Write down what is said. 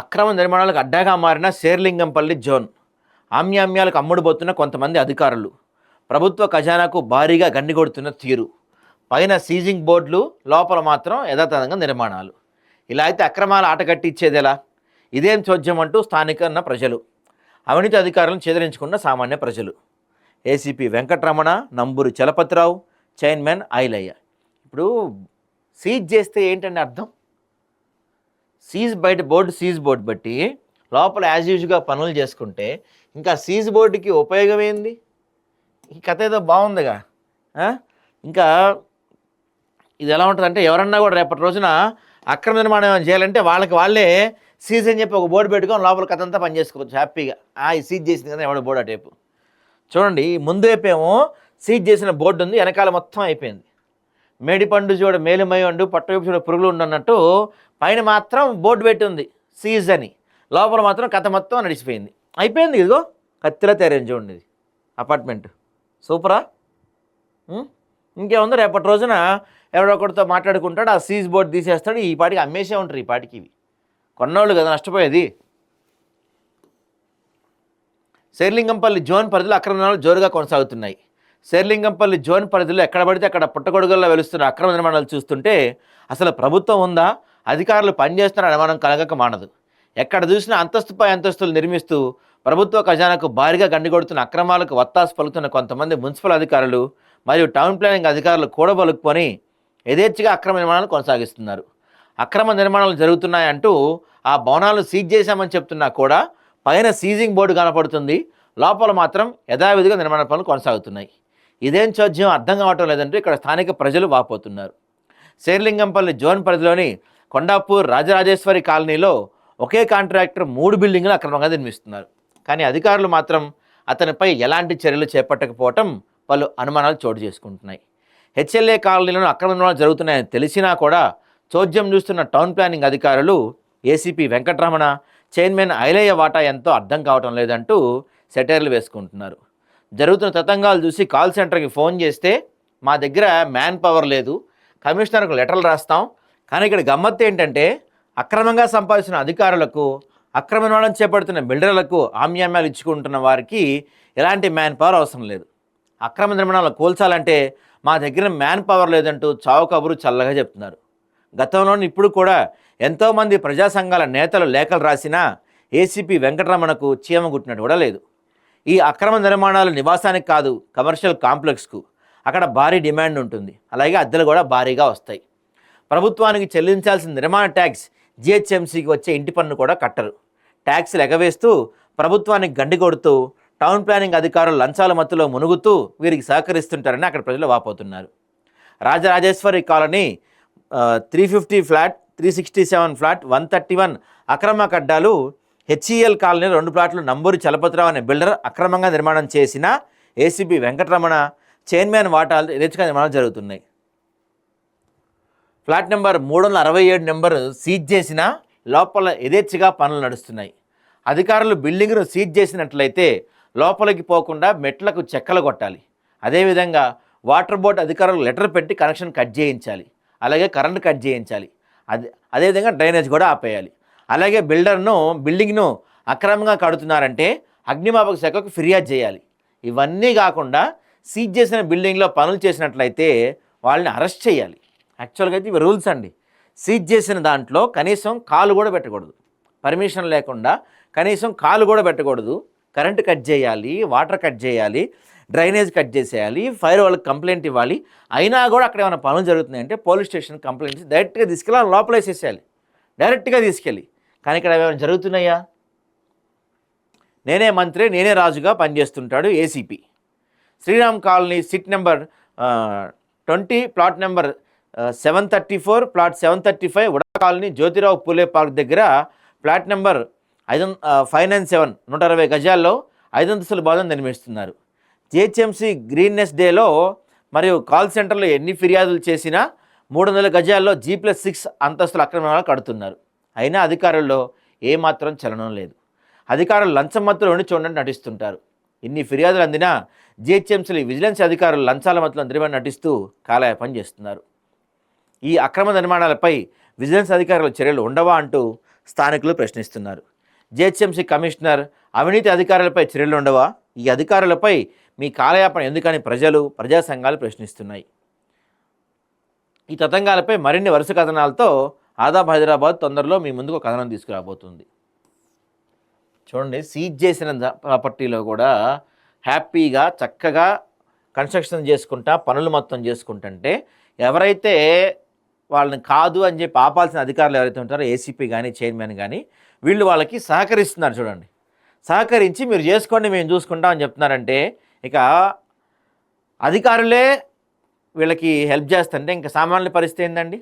అక్రమ నిర్మాణాలకు అడ్డాగా మారిన శేర్లింగంపల్లి జోన్. ఆమ్యామ్యాలకు అమ్ముడుపోతున్న కొంతమంది అధికారులు. ప్రభుత్వ ఖజానాకు భారీగా గండిగొడుతున్న తీరు. పైన సీజింగ్ బోర్డులు లోపల మాత్రం యథాతథంగా నిర్మాణాలు. ఇలా అయితే అక్రమాల ఆటగట్టిచ్చేది ఎలా ఇదేం చోద్యం అంటూ స్థానిక ప్రజలు. అవినీతి అధికారులను చెదిరించుకున్న సామాన్య ప్రజలు. ACP Venkataramana Namburu Chalapathirao chairman Ailayya. ఇప్పుడు సీజ్ చేస్తే ఏంటండి అర్థం? సీజ్ బయట బోర్డు సీజ్ బోర్డు బట్టి లోపల యాజ్ యూజ్గా పనులు చేసుకుంటే ఇంకా సీజ్ బోర్డుకి ఉపయోగం ఏంది? ఈ కథ ఏదో బాగుందిగా ఇంకా ఇది ఎలా ఉంటుందంటే ఎవరన్నా కూడా రేపటి రోజున అక్రమ నిర్మాణం ఏమైనా చేయాలంటే వాళ్ళకి వాళ్ళే సీజ్ అని చెప్పి ఒక బోర్డు పెట్టుకొని లోపల కథ అంతా పని చేసుకోవచ్చు హ్యాపీగా. ఆ సీజ్ చేసింది కదా ఎవడో బోర్డు అటేపు చూడండి ముందు వైపేమో సీజ్ చేసిన బోర్డు ఉంది వెనకాల మొత్తం అయిపోయింది. మేడిపండు చూడ మేలుమయ్యండు పట్టవైపు చూడ పురుగులు ఉండన్నట్టు పైన మాత్రం బోర్డు పెట్టి ఉంది సీజ్ అని. లోపల మాత్రం కథ మొత్తం నడిచిపోయింది. అయిపోయింది ఇదిగో కత్తిలో తయారైంది చూడండి ఇది అపార్ట్మెంట్. సూపరా? ఇంకేముంది రేపటి రోజున ఎవడొకటితో మాట్లాడుకుంటాడు ఆ సీజ్ బోర్డు తీసేస్తాడు ఈ పాటికి అమ్మేసే ఉంటారు ఈ పాటికి ఇవి. కొన్నోళ్ళు కదా నష్టపోయేది. శేర్లింగంపల్లి జోన్ పరిధిలో అక్రమాలు జోరుగా కొనసాగుతున్నాయి. శేర్లింగంపల్లి జోన్ పరిధిలో ఎక్కడ పడితే అక్కడ పుట్టగొడుగుల్లో వెలుస్తున్న అక్రమ నిర్మాణాలు చూస్తుంటే అసలు ప్రభుత్వం ఉందా? అధికారులు పనిచేస్తున్న అనుమానం కలగక మానదు. ఎక్కడ చూసినా అంతస్తుపై అంతస్తులు నిర్మిస్తూ ప్రభుత్వ ఖజానాకు భారీగా గండిగొడుతున్న అక్రమాలకు వత్తాసు పలుకుతున్న కొంతమంది మున్సిపల్ అధికారులు మరియు టౌన్ ప్లానింగ్ అధికారులు కూడబలుక్కొని యథేచ్ఛగా అక్రమ నిర్మాణాలు కొనసాగిస్తున్నారు. అక్రమ నిర్మాణాలు జరుగుతున్నాయంటూ ఆ భవనాలను సీజ్ చేశామని చెప్తున్నా కూడా పైన సీజింగ్ బోర్డు కనపడుతుంది. లోపల మాత్రం యథావిధిగా నిర్మాణ పనులు కొనసాగుతున్నాయి. ఇదేం చోద్యం? అర్థం కావటం లేదంటూ ఇక్కడ స్థానిక ప్రజలు వాపోతున్నారు. శేర్లింగంపల్లి జోన్ పరిధిలోని కొండాపూర్ రాజరాజేశ్వరి కాలనీలో ఒకే కాంట్రాక్టర్ మూడు బిల్డింగ్లు అక్రమంగా నిర్మిస్తున్నారు. కానీ అధికారులు మాత్రం అతనిపై ఎలాంటి చర్యలు చేపట్టకపోవటం పలు అనుమానాలు చోటు చేసుకుంటున్నాయి. హెచ్ఎల్ఏ కాలనీలోనూ అక్రమ నిర్మాణాలు జరుగుతున్నాయని తెలిసినా కూడా చోద్యం చూస్తున్న టౌన్ ప్లానింగ్ అధికారులు ఏసీపీ వెంకటరమణ చైర్మన్ ఐలయ్య వాటా ఎంతో అర్థం కావటం లేదంటూ సెటైర్లు వేసుకుంటున్నారు. జరుగుతున్న తతంగాలు చూసి కాల్ సెంటర్కి ఫోన్ చేస్తే మా దగ్గర మ్యాన్ పవర్ లేదు. కమిషనర్కు లెటర్లు రాస్తాం. కానీ ఇక్కడ గమ్మత్తు ఏంటంటే అక్రమంగా సంపాదించిన అధికారులకు అక్రమ నిర్మాణం చేపడుతున్న బిల్డర్లకు ఆమ్యామ్యాలు ఇచ్చుకుంటున్న వారికి ఎలాంటి మ్యాన్ పవర్ అవసరం లేదు. అక్రమ నిర్మాణాలు కూల్చాలంటే మా దగ్గర మ్యాన్ పవర్ లేదంటూ చావు కబురు చల్లగా చెప్తున్నారు. గతంలో ఇప్పుడు కూడా ఎంతోమంది ప్రజా సంఘాల నేతలు లేఖలు రాసినా ఏసీపీ వెంకటరమణకు చీమ గుట్టినట్టు కూడా లేదు. ఈ అక్రమ నిర్మాణాలు నివాసానికి కాదు కమర్షియల్ కాంప్లెక్స్కు అక్కడ భారీ డిమాండ్ ఉంటుంది. అలాగే అద్దెలు కూడా భారీగా వస్తాయి. ప్రభుత్వానికి చెల్లించాల్సిన నిర్మాణ ట్యాక్స్ జిహెచ్ఎంసీకి వచ్చే ఇంటి పన్ను కూడా కట్టరు. ట్యాక్స్లు ఎగవేస్తూ ప్రభుత్వానికి గండి కొడుతూ టౌన్ ప్లానింగ్ అధికారులు లంచాల మత్తులో మునుగుతూ వీరికి సహకరిస్తుంటారని అక్కడ ప్రజలు వాపోతున్నారు. Rajarajeshwari colony three fifty flat three sixty seven flat one thirty one అక్రమ కడ్డాలు హెచ్ఈఎల్ కాలనీ రెండు ప్లాట్లు నంబూరి చలపతిరావు అనే బిల్డర్ అక్రమంగా నిర్మాణం చేసిన ఏసీబీ వెంకటరమణ చైర్మన్ వాటాలు ఎదుర్చుగా నిర్మాణం జరుగుతున్నాయి. ఫ్లాట్ నెంబర్ మూడు వందల అరవై ఏడు నెంబర్ సీజ్ చేసిన లోపల యథేచ్ఛగా పనులు నడుస్తున్నాయి. అధికారులు బిల్డింగ్ను సీజ్ చేసినట్లయితే లోపలికి పోకుండా మెట్లకు చెక్కలు కొట్టాలి. అదేవిధంగా వాటర్ బోర్డ్ అధికారులు లెటర్ పెట్టి కనెక్షన్ కట్ చేయించాలి. అలాగే కరెంట్ కట్ చేయించాలి. అదే అదేవిధంగా డ్రైనేజ్ కూడా ఆపేయాలి. అలాగే బిల్డర్ను బిల్డింగ్ను అక్రమంగా కడుతున్నారంటే అగ్నిమాపక శాఖకు ఫిర్యాదు చేయాలి. ఇవన్నీ కాకుండా సీజ్ చేసిన బిల్డింగ్లో పనులు చేసినట్లయితే వాళ్ళని అరెస్ట్ చేయాలి. యాక్చువల్గా అయితే ఇవి రూల్స్ అండి. సీజ్ చేసిన దాంట్లో కనీసం కాలు కూడా పెట్టకూడదు. పర్మిషన్ లేకుండా కనీసం కాలు కూడా పెట్టకూడదు. కరెంటు కట్ చేయాలి వాటర్ కట్ చేయాలి డ్రైనేజ్ కట్ చేసేయాలి ఫైర్ వాళ్ళకి కంప్లైంట్ ఇవ్వాలి. అయినా కూడా అక్కడ ఏమైనా పనులు జరుగుతున్నాయంటే పోలీస్ స్టేషన్ కంప్లైంట్ డైరెక్ట్గా తీసుకెళ్ళి లోపల డైరెక్ట్గా తీసుకెళ్ళి కానీ ఇక్కడ ఏమైనా జరుగుతున్నాయా? నేనే మంత్రి నేనే రాజుగా పనిచేస్తుంటాడు ACP Sriram colony site number twenty plot number seven thirty four plot seven thirty five UDA colony Jyotirao Phule park దగ్గర ప్లాట్ నెంబర్ ఐదు ఫైవ్ నైన్ సెవెన్ నూట అరవై గజాల్లో ఐదు అంతస్తుల భవనం నిర్మిస్తున్నారు. జిహెచ్ఎంసీ గ్రీన్నెస్ డేలో మరియు కాల్ సెంటర్లో ఎన్ని ఫిర్యాదులు చేసినా మూడు వందల గజాల్లో జీ ప్లస్ సిక్స్ అంతస్తుల అక్రమాలు కడుతున్నారు. అయినా అధికారుల్లో ఏమాత్రం చలనం లేదు. అధికారులు లంచం మత్తులో ఉండి చూడండి నటిస్తుంటారు. ఇన్ని ఫిర్యాదులు అందినా జిహెచ్ఎంసీలు విజిలెన్స్ అధికారులు లంచాల మత్తులో అందరిమని నటిస్తూ కాలయాపన చేస్తున్నారు. ఈ అక్రమ నిర్మాణాలపై విజిలెన్స్ అధికారుల చర్యలు ఉండవా అంటూ స్థానికులు ప్రశ్నిస్తున్నారు. జిహెచ్ఎంసీ కమిషనర్ అవినీతి అధికారులపై చర్యలు ఉండవా? ఈ అధికారులపై మీ కాలయాపన ఎందుకని ప్రజలు ప్రజా సంఘాలు ప్రశ్నిస్తున్నాయి. ఈ తతంగాలపై మరిన్ని వరుస కథనాలతో ఆదాబ్ హైదరాబాద్ తొందరలో మీ ముందుకు ఒక కథనం తీసుకురాబోతుంది. చూడండి సీజ్ చేసిన ప్రాపర్టీలో కూడా హ్యాపీగా చక్కగా కన్స్ట్రక్షన్ చేసుకుంటా పనులు మొత్తం చేసుకుంటుంటే ఎవరైతే వాళ్ళని కాదు అని చెప్పి ఆపాల్సిన అధికారులు ఎవరైతే ఉంటారో ఏసీపీ కానీ చైర్మన్ కానీ వీళ్ళు వాళ్ళకి సహకరిస్తున్నారు చూడండి. సహకరించి మీరు చేసుకోండి మేము చూసుకుంటాం అని చెప్తున్నారంటే ఇక అధికారులే వీళ్ళకి హెల్ప్ చేస్తుంటే ఇంకా సామాన్య పరిస్థితి ఏంటండి